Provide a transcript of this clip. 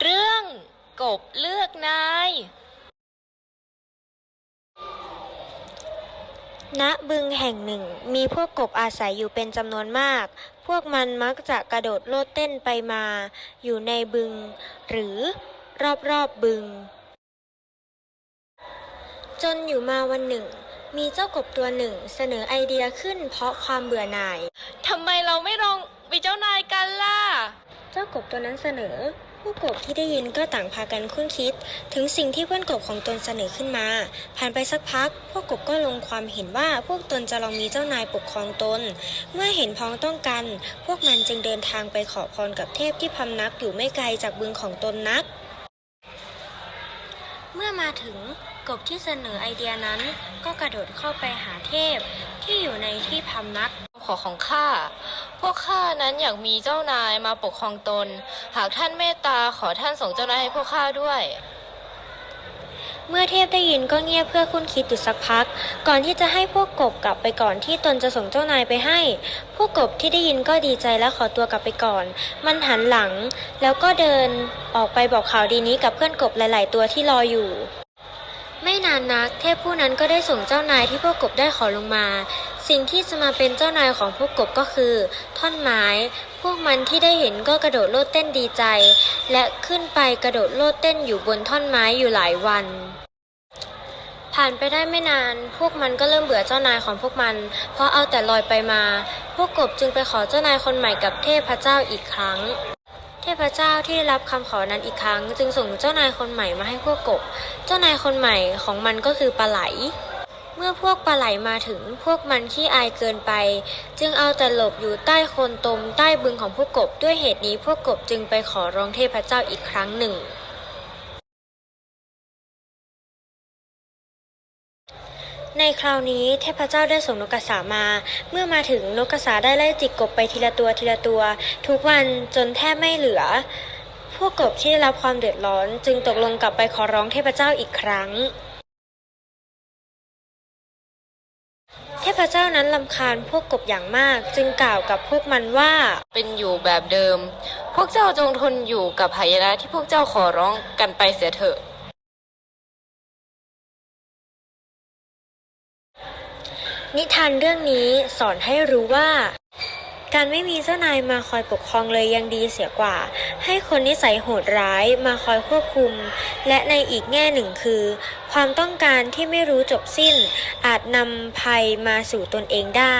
เรื่องกบเลือกนาย ณ บึงแห่งหนึ่งมีพวกกบอาศัยอยู่เป็นจำนวนมาก พวกมันมักจะกระโดดโลดเต้นไปมา อยู่ในบึง หรือรอบๆบึง จนอยู่มาวันหนึ่ง มีเจ้ากบตัวหนึ่งเสนอไอเดียขึ้นเพราะความเบื่อหน่าย ทำไมเราไม่ลองเป็นเจ้านายกันล่ะ เจ้ากบตัวนั้นเสนอ ผู้กบที่ได้ยินก็ต่างพากันคุ้นคิด ถึงสิ่งที่เพื่อนกบของตนเสนอขึ้นมา ผ่านไปสักพัก พวกกบก็ลงความเห็นว่าพวกตนจะลองมีเจ้านายปกครองตน เมื่อเห็นพ้องต้องกัน พวกมันจึงเดินทางไปขอพรกับเทพที่พำนักอยู่ไม่ไกลจากบึงของตนนัก เมื่อมาถึงกบที่เสนอไอเดียนั้นก็กระโดดเข้าไปหาเทพที่อยู่ในที่พำนัก ขอของข้า พวกข้านั้นอยากมีเจ้านายมาปกครองตน หากท่านเมตตาขอท่านส่งเจ้านายให้พวกข้าด้วย เมื่อเทพได้ยินก็เงียบเพื่อคุ้นคิดอยู่สักพัก ก่อนที่จะให้พวกกบกลับไปก่อนที่ตนจะส่งเจ้านายไปให้ พวกกบที่ได้ยินก็ดีใจและขอตัวกลับไปก่อน มันหันหลัง แล้วก็เดินออกไปบอกข่าวดีนี้กับเพื่อนกบหลาย ๆ ตัวที่รออยู่ไม่นานนัก เทพผู้นั้นก็ได้ส่งเจ้านายที่พวกกบได้ขอลงมา สิ่งที่จะมาเป็นเจ้านายของพวกกบก็คือ ท่อนไม้ พวกมันที่ได้เห็นก็กระโดดโลดเต้นดีใจ และขึ้นไปกระโดดโลดเต้นอยู่บนท่อนไม้อยู่หลายวัน ผ่านไปได้ไม่นาน พวกมันก็เริ่มเบื่อเจ้านายของพวกมัน เพราะเอาแต่ลอยไปมา พวกกบจึงไปขอเจ้านายคนใหม่กับเทพเจ้าอีกครั้งเทพเจ้าที่ได้รับคำขอนั้นอีกครั้ง จึงส่งเจ้านายคนใหม่มาให้พวกกบ เจ้านายคนใหม่ของมันก็คือปลาไหล มื่อพวกปลาไหลมาถึงพวกมันขี้อายเกินไป จึงเอาแต่หลบอยู่ใต้โคนตมใต้บึงของพวกกบด้วยเหตุนี้พวกกบจึงไปขอร้องเทพเจ้าอีกครั้งหนึ่งในคราวนี้เทพเจ้าได้ส่งนกกระสามา เมื่อมาถึงนกกระสาได้ไล่จิกกบไปทีละตัวทีละตัว ทุกวันจนแทบไม่เหลือ พวกกบที่ได้รับความเดือดร้อนจึงตกลงกลับไปขอร้องเทพเจ้าอีกครั้ง เทพเจ้านั้นลำคาญพวกกบอย่างมาก จึงกล่าวกับพวกมันว่าเป็นอยู่แบบเดิม พวกเจ้าจงทนอยู่กับหายนะที่พวกเจ้าขอร้องกันไปเสียเถอะ นิทานเรื่องนี้สอนให้รู้ว่า การไม่มีเจ้านายมาคอยปกครองเลยยังดีเสียกว่า ให้คนนิสัยโหดร้ายมาคอยควบคุม และในอีกแง่หนึ่งคือ ความต้องการที่ไม่รู้จบสิ้น อาจนำภัยมาสู่ตนเองได้